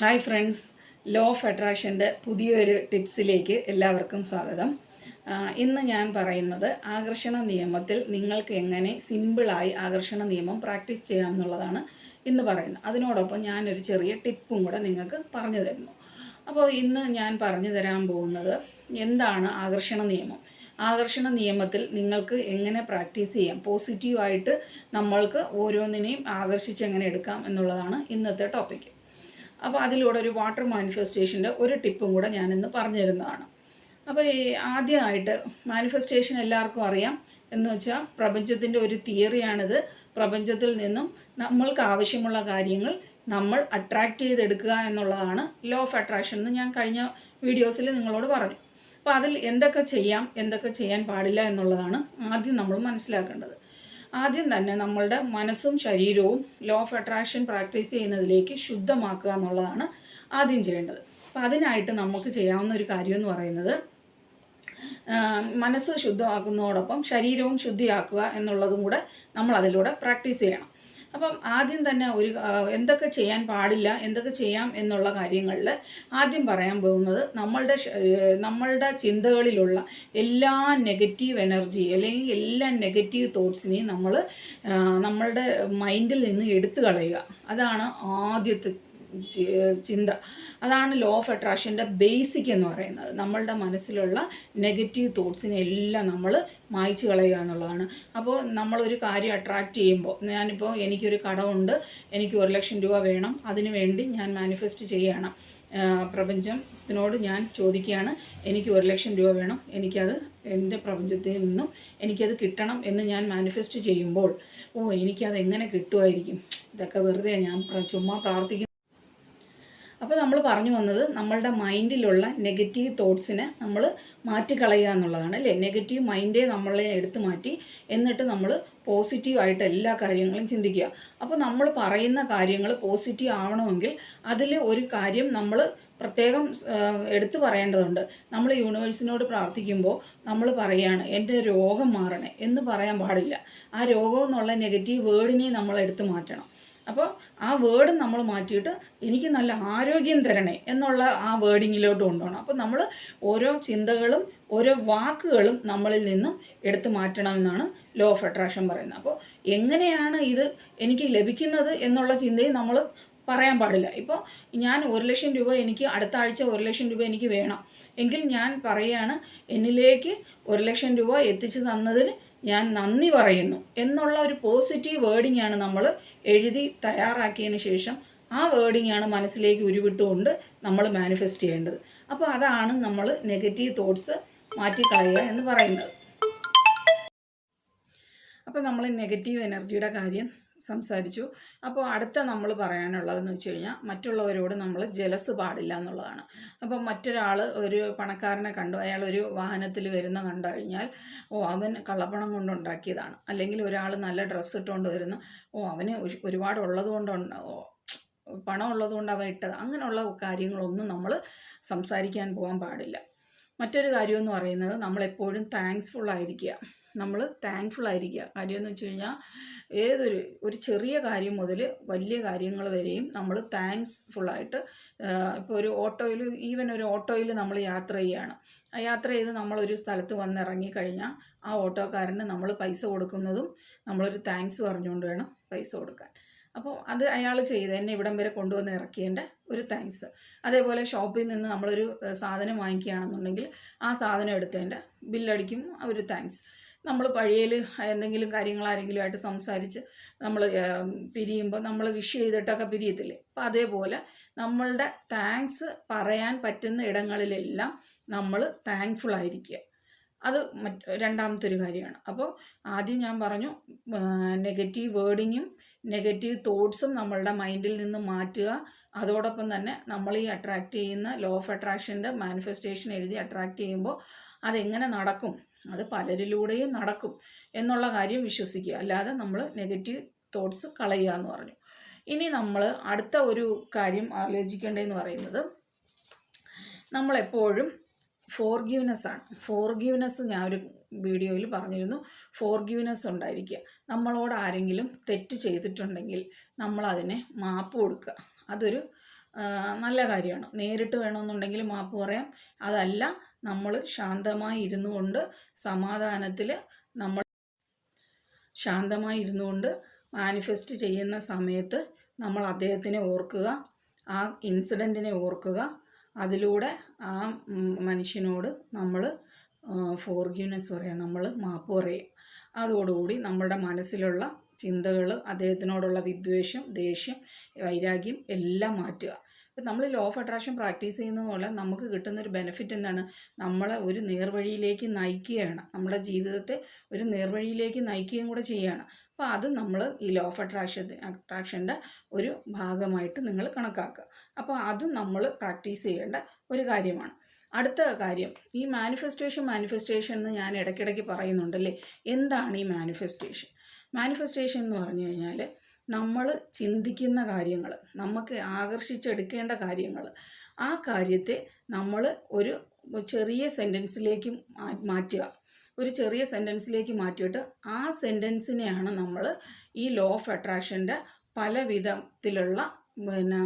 Hi friends law of അട്രാക്ഷന്റെ പുതിയൊരു ടിപ്സിലേക്ക് എല്ലാവർക്കും സ്വാഗതം. ഇന്ന് ഞാൻ പറയുന്നത് ആകർഷണ നിയമത്തിൽ നിങ്ങൾക്ക് എങ്ങനെ സിമ്പിളായി ആകർഷണ നിയമം പ്രാക്ടീസ് ചെയ്യാം എന്നുള്ളതാണ് ഇന്ന് പറയുന്നത്. അതിനോടൊപ്പം ഞാനൊരു ചെറിയ ടിപ്പും കൂടെ നിങ്ങൾക്ക് പറഞ്ഞു തരുന്നു. അപ്പോൾ ഇന്ന് ഞാൻ പറഞ്ഞു തരാൻ പോകുന്നത് എന്താണ് ആകർഷണ നിയമം? ആകർഷണ നിയമത്തിൽ നിങ്ങൾക്ക് എങ്ങനെ പ്രാക്ടീസ് ചെയ്യാം? പോസിറ്റീവായിട്ട് നമ്മൾക്ക് ഓരോന്നിനെയും ആകർഷിച്ച് എങ്ങനെ എടുക്കാം എന്നുള്ളതാണ് ഇന്നത്തെ ടോപ്പിക്ക് അപ്പോൾ അതിലൂടെ ഒരു വാട്ടർ മാനിഫെസ്റ്റേഷന്റെ ഒരു ടിപ്പും കൂടെ ഞാനിന്ന് പറഞ്ഞു തരുന്നതാണ് അപ്പോൾ ഈ ആദ്യമായിട്ട് മാനിഫെസ്റ്റേഷൻ എല്ലാവർക്കും അറിയാം. എന്ന് വെച്ചാൽ പ്രപഞ്ചത്തിന്റെ ഒരു തിയറിയാണിത് പ്രപഞ്ചത്തിൽ നിന്നും നമ്മൾക്ക് ആവശ്യമുള്ള കാര്യങ്ങൾ നമ്മൾ അട്രാക്റ്റ് ചെയ്തെടുക്കുക എന്നുള്ളതാണ് ലോ ഓഫ് അട്രാക്ഷൻ എന്ന് ഞാൻ കഴിഞ്ഞ വീഡിയോസിൽ നിങ്ങളോട് പറഞ്ഞു. അപ്പോൾ അതിൽ എന്തൊക്കെ ചെയ്യാം എന്തൊക്കെ ചെയ്യാൻ പാടില്ല എന്നുള്ളതാണ് ആദ്യം നമ്മൾ മനസ്സിലാക്കേണ്ടത്. ആദ്യം തന്നെ നമ്മളുടെ മനസ്സും ശരീരവും ലോ ഓഫ് അട്രാക്ഷൻ പ്രാക്ടീസ് ചെയ്യുന്നതിലേക്ക് ശുദ്ധമാക്കുക എന്നുള്ളതാണ് ആദ്യം ചെയ്യേണ്ടത്. അപ്പം അതിനായിട്ട് നമുക്ക് ചെയ്യാവുന്ന ഒരു കാര്യം എന്ന് പറയുന്നത് മനസ്സ് ശുദ്ധമാക്കുന്നതോടൊപ്പം ശരീരവും ശുദ്ധിയാക്കുക എന്നുള്ളതും കൂടെ നമ്മൾ അതിലൂടെ പ്രാക്ടീസ് ചെയ്യണം. അപ്പം ആദ്യം തന്നെ ഒരു എന്തൊക്കെ ചെയ്യാൻ പാടില്ല എന്തൊക്കെ ചെയ്യാം എന്നുള്ള കാര്യങ്ങളിൽ ആദ്യം പറയാൻ പോകുന്നത് നമ്മളുടെ നമ്മളുടെ ചിന്തകളിലുള്ള എല്ലാ നെഗറ്റീവ് എനർജി അല്ലെങ്കിൽ എല്ലാ നെഗറ്റീവ് തോട്ട്സിനെയും നമ്മൾ നമ്മളുടെ മൈൻഡിൽ നിന്ന് എടുത്തു കളയുക. അതാണ് ആദ്യത്തെ ചിന്ത. അതാണ് ലോ ഓഫ് അട്രാക്ഷന്റെ ബേസിക് എന്ന് പറയുന്നത്. നമ്മളുടെ മനസ്സിലുള്ള നെഗറ്റീവ് തോട്ട്സിനെ എല്ലാം നമ്മൾ മായ്ച്ചു കളയുക എന്നുള്ളതാണ്. അപ്പോൾ നമ്മളൊരു കാര്യം അട്രാക്റ്റ് ചെയ്യുമ്പോൾ ഞാനിപ്പോൾ എനിക്കൊരു കടമുണ്ട് എനിക്ക് ഒരു ലക്ഷം രൂപ വേണം അതിനു വേണ്ടി ഞാൻ മാനിഫെസ്റ്റ് ചെയ്യണം. പ്രപഞ്ചത്തിനോട് ഞാൻ ചോദിക്കുകയാണ് എനിക്ക് ഒരു ലക്ഷം രൂപ വേണം എനിക്കത് എന്റെ പ്രപഞ്ചത്തിൽ നിന്നും എനിക്കത് കിട്ടണം എന്ന് ഞാൻ മാനിഫെസ്റ്റ് ചെയ്യുമ്പോൾ ഓ എനിക്കത് എങ്ങനെ കിട്ടുമായിരിക്കും? ഇതൊക്കെ വെറുതെ ഞാൻ ചുമ്മാ പ്രാർത്ഥിക്കുന്നു. അപ്പോൾ നമ്മൾ പറഞ്ഞു വന്നത് നമ്മളുടെ മൈൻഡിലുള്ള നെഗറ്റീവ് തോട്ട്സിനെ നമ്മൾ മാറ്റിക്കളയുക എന്നുള്ളതാണ് അല്ലേ? നെഗറ്റീവ് മൈൻഡേ നമ്മളെ എടുത്തു മാറ്റി എന്നിട്ട് നമ്മൾ പോസിറ്റീവായിട്ട് എല്ലാ കാര്യങ്ങളും ചിന്തിക്കുക. അപ്പോൾ നമ്മൾ പറയുന്ന കാര്യങ്ങൾ പോസിറ്റീവ് ആവണമെങ്കിൽ അതിൽ ഒരു കാര്യം നമ്മൾ പ്രത്യേകം എടുത്തു പറയേണ്ടതുണ്ട്. നമ്മൾ യൂണിവേഴ്സിനോട് പ്രാർത്ഥിക്കുമ്പോൾ നമ്മൾ പറയുകയാണ് എന്റെ രോഗം മാറണേ എന്ന് പറയാൻ പാടില്ല. ആ രോഗം എന്നുള്ള നെഗറ്റീവ് വേർഡിനെ നമ്മൾ എടുത്തു മാറ്റണം. അപ്പോൾ ആ വേർഡ് നമ്മൾ മാറ്റിയിട്ട് എനിക്ക് നല്ല ആരോഗ്യം തരണേ എന്നുള്ള ആ വേർഡിങ്ങിലോട്ട് കൊണ്ടുപോകണം അപ്പോൾ നമ്മൾ ഓരോ ചിന്തകളും ഓരോ വാക്കുകളും നമ്മളിൽ നിന്നും എടുത്തു മാറ്റണമെന്നാണ് ലോ ഓഫ് അട്രാക്ഷൻ പറയുന്നത്. അപ്പോൾ എങ്ങനെയാണ് ഇത് എനിക്ക് ലഭിക്കുന്നത് എന്നുള്ള ചിന്തയും നമ്മൾ പറയാൻ പാടില്ല. ഇപ്പോൾ ഞാൻ ഒരു ലക്ഷം രൂപ എനിക്ക് അടുത്ത ആഴ്ച ഒരു ലക്ഷം രൂപ എനിക്ക് വേണം. എങ്കിൽ ഞാൻ പറയുകയാണ് എന്നിലേക്ക് ഒരു ലക്ഷം രൂപ എത്തിച്ചു തന്നതിന് ഞാൻ നന്ദി പറയുന്നു എന്നുള്ള ഒരു പോസിറ്റീവ് വേർഡിംഗ് ആണ് നമ്മൾ എഴുതി തയ്യാറാക്കിയതിന് ശേഷം ആ വേർഡിംഗ് ആണ് മനസ്സിലേക്ക് ഉരുവിട്ടുകൊണ്ട് നമ്മൾ മാനിഫെസ്റ്റ് ചെയ്യേണ്ടത്. അപ്പോൾ അതാണ് നമ്മൾ നെഗറ്റീവ് തോട്ട്സ് മാറ്റിക്കളയുക എന്ന് പറയുന്നത്. അപ്പോൾ നമ്മൾ നെഗറ്റീവ് എനർജിയുടെ കാര്യം സംസാരിച്ചു. അപ്പോൾ അടുത്ത നമ്മൾ പറയാനുള്ളതെന്ന് വെച്ച് കഴിഞ്ഞാൽ മറ്റുള്ളവരോട് നമ്മൾ ജലസ് പാടില്ല എന്നുള്ളതാണ്. അപ്പോൾ മറ്റൊരാൾ ഒരു പണക്കാരനെ കണ്ടു അയാൾ ഒരു വാഹനത്തിൽ വരുന്ന കണ്ടു കഴിഞ്ഞാൽ ഓ അവൻ കള്ളപ്പണം കൊണ്ടുണ്ടാക്കിയതാണ് അല്ലെങ്കിൽ ഒരാൾ നല്ല ഡ്രസ്സ് ഇട്ടുകൊണ്ട് വരുന്ന ഓ അവന് ഒരുപാട് ഉള്ളത് കൊണ്ട് പണം ഉള്ളത് കൊണ്ട് അവൻ ഇട്ടത്. അങ്ങനെയുള്ള കാര്യങ്ങളൊന്നും നമ്മൾ സംസാരിക്കാൻ പോകാൻ പാടില്ല. മറ്റൊരു കാര്യം എന്ന് പറയുന്നത് നമ്മളെപ്പോഴും താങ്ക്സ്ഫുൾ ആയിരിക്കുക. നമ്മൾ താങ്ക്ഫുൾ ആയിരിക്കുക. കാര്യമെന്ന് വെച്ച് കഴിഞ്ഞാൽ ഏതൊരു ഒരു ചെറിയ കാര്യം മുതൽ വലിയ കാര്യങ്ങൾ വരെയും നമ്മൾ താങ്ക്സ്ഫുള്ളായിട്ട് ഇപ്പോൾ ഒരു ഓട്ടോയിൽ ഈവൻ ഒരു ഓട്ടോയിൽ നമ്മൾ യാത്ര ചെയ്യുകയാണ് ആ യാത്ര ചെയ്ത് നമ്മളൊരു സ്ഥലത്ത് വന്നിറങ്ങി കഴിഞ്ഞാൽ ആ ഓട്ടോക്കാരന് നമ്മൾ പൈസ കൊടുക്കുന്നതും നമ്മളൊരു താങ്ക്സ് പറഞ്ഞുകൊണ്ട് വേണം പൈസ കൊടുക്കാൻ. അപ്പോൾ അത് അയാൾ ചെയ്ത് എന്നെ ഇവിടം വരെ കൊണ്ടുവന്ന് ഇറക്കിയതിന്റെ ഒരു താങ്ക്സ് അതേപോലെ ഷോപ്പിൽ നിന്ന് നമ്മളൊരു സാധനം വാങ്ങിക്കുകയാണെന്നുണ്ടെങ്കിൽ ആ സാധനം എടുത്തതിന്റെ ബില്ലടിക്കും ഒരു താങ്ക്സ് നമ്മൾ പഴയയിൽ എന്തെങ്കിലും കാര്യങ്ങൾ ആരെങ്കിലും ആയിട്ട് സംസാരിച്ച് നമ്മൾ പിരിയുമ്പോൾ നമ്മൾ വിഷ് ചെയ്തിട്ടൊക്കെ പിരിയത്തില്ലേ? അപ്പം അതേപോലെ നമ്മളുടെ താങ്ക്സ് പറയാൻ പറ്റുന്ന ഇടങ്ങളിലെല്ലാം നമ്മൾ താങ്ക്ഫുൾ ആയിരിക്കുക. അത് മറ്റ് രണ്ടാമത്തെ ഒരു കാര്യമാണ്. അപ്പോൾ ആദ്യം ഞാൻ പറഞ്ഞു നെഗറ്റീവ് വേർഡിങ്ങും നെഗറ്റീവ് തോട്ട്സും നമ്മളുടെ മൈൻഡിൽ നിന്ന് മാറ്റുക. അതോടൊപ്പം തന്നെ നമ്മൾ ഈ അട്രാക്റ്റ് ചെയ്യുന്ന ലോ ഓഫ് അട്രാക്ഷന്റെ മാനിഫെസ്റ്റേഷൻ എഴുതി അട്രാക്റ്റ് ചെയ്യുമ്പോൾ അതെങ്ങനെ നടക്കും? അത് പലരിലൂടെയും നടക്കും എന്നുള്ള കാര്യം വിശ്വസിക്കുക. അല്ലാതെ നമ്മൾ നെഗറ്റീവ് തോട്ട്സ് കളയുക എന്ന് പറഞ്ഞു. ഇനി നമ്മൾ അടുത്ത ഒരു കാര്യം ആലോചിക്കേണ്ടതെന്ന് പറയുന്നത് നമ്മളെപ്പോഴും ഫോർഗീവ്നെസ് ആണ്. ഫോർഗീവ്നെസ് ഞാൻ ഒരു വീഡിയോയിൽ പറഞ്ഞിരുന്നു. ഫോർഗീവ്നെസ് ഉണ്ടായിരിക്കുക. നമ്മളോട് ആരെങ്കിലും തെറ്റ് ചെയ്തിട്ടുണ്ടെങ്കിൽ നമ്മളതിനെ മാപ്പ് കൊടുക്കുക. അതൊരു നല്ല കാര്യമാണ്. നേരിട്ട് വേണമെന്നുണ്ടെങ്കിൽ മാപ്പ് പറയാം. അതല്ല നമ്മൾ ശാന്തമായി ഇരുന്നു കൊണ്ട് സമാധാനത്തിൽ നമ്മൾ ശാന്തമായി ഇരുന്നു കൊണ്ട് മാനിഫെസ്റ്റ് ചെയ്യുന്ന സമയത്ത് നമ്മൾ അദ്ദേഹത്തിനെ ഓർക്കുക ആ ഇൻസിഡന്റിനെ ഓർക്കുക. അതിലൂടെ ആ മനുഷ്യനോട് നമ്മൾ ഫോർഗ്യൂനെസ് പറയാം. നമ്മൾ മാപ്പ് പറയും. അതോടുകൂടി നമ്മളുടെ മനസ്സിലുള്ള ചിന്തകൾ അദ്ദേഹത്തിനോടുള്ള വിദ്വേഷം ദേഷ്യം വൈരാഗ്യം എല്ലാം മാറ്റുക. ഇപ്പം നമ്മൾ ലോ ഓഫ് അട്രാക്ഷൻ പ്രാക്ടീസ് ചെയ്യുന്ന പോലെ നമുക്ക് കിട്ടുന്ന ഒരു ബെനിഫിറ്റ് എന്താണ്? നമ്മളെ ഒരു നേർവഴിയിലേക്ക് നയിക്കുകയാണ്. നമ്മുടെ ജീവിതത്തെ ഒരു നേർവഴിയിലേക്ക് നയിക്കുകയും കൂടെ ചെയ്യുകയാണ്. അപ്പോൾ അത് നമ്മൾ ഈ ലോ ഓഫ് അട്രാക്ഷൻ അട്രാക്ഷന്റെ ഒരു ഭാഗമായിട്ട് നിങ്ങൾ കണക്കാക്കുക. അപ്പോൾ അത് നമ്മൾ പ്രാക്ടീസ് ചെയ്യേണ്ട ഒരു കാര്യമാണ്. അടുത്ത കാര്യം ഈ മാനിഫെസ്റ്റേഷൻ മാനിഫെസ്റ്റേഷൻ എന്ന് ഞാൻ ഇടയ്ക്കിടയ്ക്ക് പറയുന്നുണ്ടല്ലേ? എന്താണ് ഈ മാനിഫെസ്റ്റേഷൻ മാനിഫെസ്റ്റേഷൻ എന്ന് പറഞ്ഞു കഴിഞ്ഞാൽ നമ്മൾ ചിന്തിക്കുന്ന കാര്യങ്ങൾ നമുക്ക് ആകർഷിച്ചെടുക്കേണ്ട കാര്യങ്ങൾ. ആ കാര്യത്തെ നമ്മൾ ഒരു ചെറിയ സെന്റൻസിലേക്ക് മാറ്റുക. ഒരു ചെറിയ സെന്റൻസിലേക്ക് മാറ്റിയിട്ട് ആ സെന്റൻസിനെയാണ് നമ്മൾ ഈ ലോ ഓഫ് അട്രാക്ഷന്റെ പല വിധത്തിലുള്ള പിന്നെ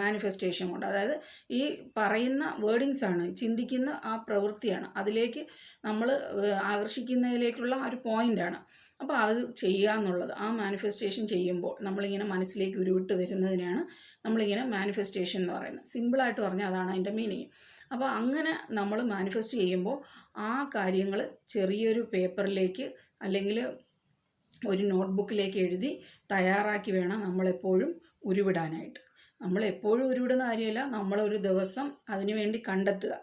മാനിഫെസ്റ്റേഷൻ കൊണ്ട്. അതായത് ഈ പറയുന്ന വേർഡിങ്സ് ആണ് ചിന്തിക്കുന്ന ആ പ്രവൃത്തിയാണ്. അതിലേക്ക് നമ്മൾ ആകർഷിക്കുന്നതിലേക്കുള്ള ഒരു പോയിന്റാണ് അപ്പോൾ അത് ചെയ്യുക എന്നുള്ളത്. ആ മാനിഫെസ്റ്റേഷൻ ചെയ്യുമ്പോൾ നമ്മളിങ്ങനെ മനസ്സിലേക്ക് ഉരുവിട്ട് വരുന്നതിനാണ് നമ്മളിങ്ങനെ മാനിഫെസ്റ്റേഷൻ എന്ന് പറയുന്നത്. സിമ്പിളായിട്ട് പറഞ്ഞാൽ അതാണ് അതിന്റെ മീനിങ് അപ്പോൾ അങ്ങനെ നമ്മൾ മാനിഫെസ്റ്റ് ചെയ്യുമ്പോൾ ആ കാര്യങ്ങൾ ചെറിയൊരു പേപ്പറിലേക്ക് അല്ലെങ്കിൽ ഒരു നോട്ട്ബുക്കിലേക്ക് എഴുതി തയ്യാറാക്കി വേണം നമ്മളെപ്പോഴും ഉരുവിടാനായിട്ട്. നമ്മൾ എപ്പോഴും ഉരുവിടുന്ന കാര്യമല്ല നമ്മളൊരു ദിവസം അതിനു വേണ്ടി കണ്ടെത്തുക.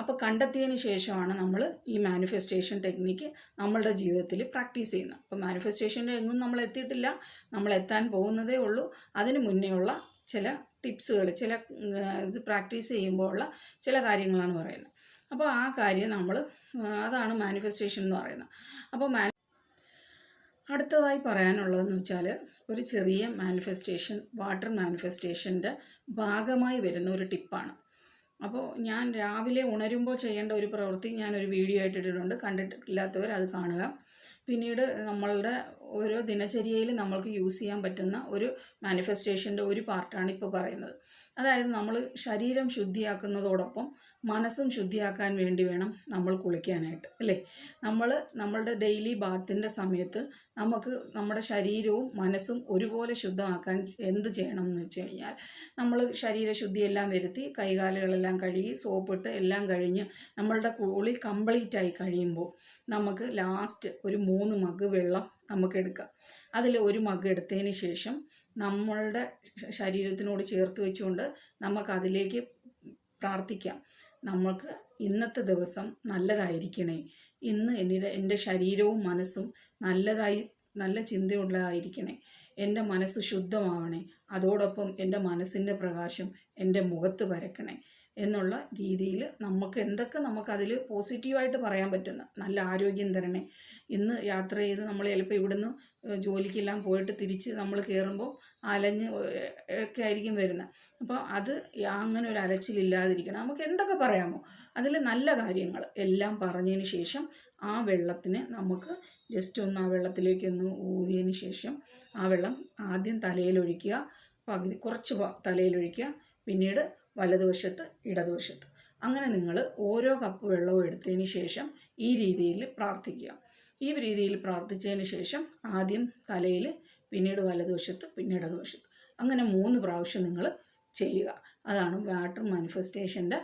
അപ്പോൾ കണ്ടെത്തിയതിന് ശേഷമാണ് നമ്മൾ ഈ മാനിഫെസ്റ്റേഷൻ ടെക്നിക്ക് നമ്മളുടെ ജീവിതത്തിൽ പ്രാക്ടീസ് ചെയ്യുന്നത്. അപ്പോൾ മാനിഫെസ്റ്റേഷന്റെ എങ്ങും നമ്മൾ എത്തിയിട്ടില്ല നമ്മൾ എത്താൻ പോകുന്നതേ ഉള്ളൂ. അതിന് മുന്നേയുള്ള ചില ടിപ്സുകൾ ചില ഇത് പ്രാക്ടീസ് ചെയ്യുമ്പോൾ ഉള്ള ചില കാര്യങ്ങളാണ് പറയുന്നത്. അപ്പോൾ ആ കാര്യം നമ്മൾ അതാണ് മാനിഫെസ്റ്റേഷൻ എന്ന് പറയുന്നത്. അപ്പോൾ അടുത്തതായി പറയാനുള്ളതെന്ന് വെച്ചാൽ ഒരു ചെറിയ മാനിഫെസ്റ്റേഷൻ വാട്ടർ മാനിഫെസ്റ്റേഷന്റെ ഭാഗമായി വരുന്ന ഒരു ടിപ്പാണ് അപ്പോൾ ഞാൻ രാവിലെ ഉണരുമ്പോൾ ചെയ്യേണ്ട ഒരു പ്രവൃത്തി ഞാൻ ഒരു വീഡിയോ ആയിട്ട് ഇട്ടിട്ടുണ്ട്. കണ്ടിട്ടില്ലാത്തവർ അത് കാണുക. പിന്നീട് നമ്മളുടെ ഓരോ ദിനചര്യയിൽ നമ്മൾക്ക് യൂസ് ചെയ്യാൻ പറ്റുന്ന ഒരു മാനിഫെസ്റ്റേഷന്റെ ഒരു പാർട്ടാണ് ഇപ്പോൾ പറയുന്നത്. അതായത് നമ്മൾ ശരീരം ശുദ്ധിയാക്കുന്നതോടൊപ്പം മനസ്സും ശുദ്ധിയാക്കാൻ വേണ്ടി വേണം നമ്മൾ കുളിക്കാനായിട്ട് അല്ലേ? നമ്മൾ നമ്മളുടെ ഡെയിലി ബാത്തിന്റെ സമയത്ത് നമുക്ക് നമ്മുടെ ശരീരവും മനസ്സും ഒരുപോലെ ശുദ്ധമാക്കാൻ എന്ത് ചെയ്യണം എന്ന് വെച്ച് കഴിഞ്ഞാൽ നമ്മൾ ശരീരശുദ്ധിയെല്ലാം വരുത്തി കൈകാലുകളെല്ലാം കഴുകി സോപ്പിട്ട് എല്ലാം കഴിഞ്ഞ് നമ്മളുടെ കുളി കംപ്ലീറ്റ് ആയി കഴിയുമ്പോൾ നമുക്ക് ലാസ്റ്റ് ഒരു മൂന്ന് മഗ് വെള്ളം നമുക്ക് എടുക്കാം. അതിൽ ഒരു മഗ് എടുത്തതിന് ശേഷം നമ്മളുടെ ശരീരത്തിനോട് ചേർത്ത് വെച്ചുകൊണ്ട് നമുക്ക് അതിലേക്ക് പ്രാർത്ഥിക്കാം. നമ്മൾക്ക് ഇന്നത്തെ ദിവസം നല്ലതായിരിക്കണേ. ഇന്ന് എന്റെ എന്റെ ശരീരവും മനസ്സും നല്ലതായി നല്ല ചിന്തയുള്ളതായിരിക്കണേ. എന്റെ മനസ്സ് ശുദ്ധമാവണേ. അതോടൊപ്പം എന്റെ മനസ്സിന്റെ പ്രകാശം എന്റെ മുഖത്ത് വരക്കണേ എന്നുള്ള രീതിയിൽ നമുക്ക് എന്തൊക്കെ നമുക്കതിൽ പോസിറ്റീവായിട്ട് പറയാൻ പറ്റുന്ന. നല്ല ആരോഗ്യം തരണേ. ഇന്ന് യാത്ര ചെയ്ത് നമ്മൾ ചിലപ്പോൾ ഇവിടുന്ന് ജോലിക്കെല്ലാം പോയിട്ട് തിരിച്ച് നമ്മൾ കയറുമ്പോൾ അലഞ്ഞ് ഒക്കെ ആയിരിക്കും വരുന്നത്. അപ്പോൾ അത് അങ്ങനെ ഒരു അലച്ചിലില്ലാതിരിക്കണം. നമുക്ക് എന്തൊക്കെ പറയാമോ? അതിൽ നല്ല കാര്യങ്ങൾ എല്ലാം പറഞ്ഞതിന് ശേഷം ആ വെള്ളത്തിന് നമുക്ക് ജസ്റ്റ് ഒന്ന് ആ വെള്ളത്തിലേക്ക് ഒന്ന് ഊതിയതിന് ശേഷം ആ വെള്ളം ആദ്യം തലയിലൊഴിക്കുക പകുതി കുറച്ച് തലയിലൊഴിക്കുക പിന്നീട് വലതുവശത്ത് ഇടതുവശത്ത്. അങ്ങനെ നിങ്ങൾ ഓരോ കപ്പ് വെള്ളവും എടുത്തതിന് ശേഷം ഈ രീതിയിൽ പ്രാർത്ഥിക്കുക. ഈ രീതിയിൽ പ്രാർത്ഥിച്ചതിന് ശേഷം ആദ്യം തലയിൽ പിന്നീട് വലതുവശത്ത് പിന്നീട് ഇടതുവശത്ത്. അങ്ങനെ മൂന്ന് പ്രാവശ്യം നിങ്ങൾ ചെയ്യുക. അതാണ് വാട്ടർ മാനിഫെസ്റ്റേഷന്റെ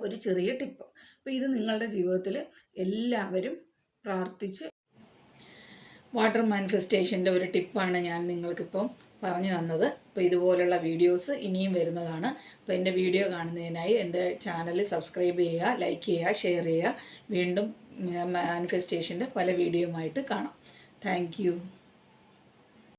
ഒരു ചെറിയ ടിപ്പ്. അപ്പോൾ ഇത് നിങ്ങളുടെ ജീവിതത്തിൽ എല്ലാവരും പ്രാർത്ഥിച്ച് വാട്ടർ മാനിഫെസ്റ്റേഷന്റെ ഒരു ടിപ്പാണ് ഞാൻ നിങ്ങൾക്കിപ്പം പറഞ്ഞു തന്നത്. അപ്പോൾ ഇതുപോലുള്ള വീഡിയോസ് ഇനിയും വരുന്നതാണ്. അപ്പോൾ എന്റെ വീഡിയോ കാണുന്നതിനായി എന്റെ ചാനൽ സബ്സ്ക്രൈബ് ചെയ്യുക ലൈക്ക് ചെയ്യുക ഷെയർ ചെയ്യുക. വീണ്ടും മാനിഫെസ്റ്റേഷന്റെ പല വീഡിയോയുമായിട്ട് കാണാം. താങ്ക്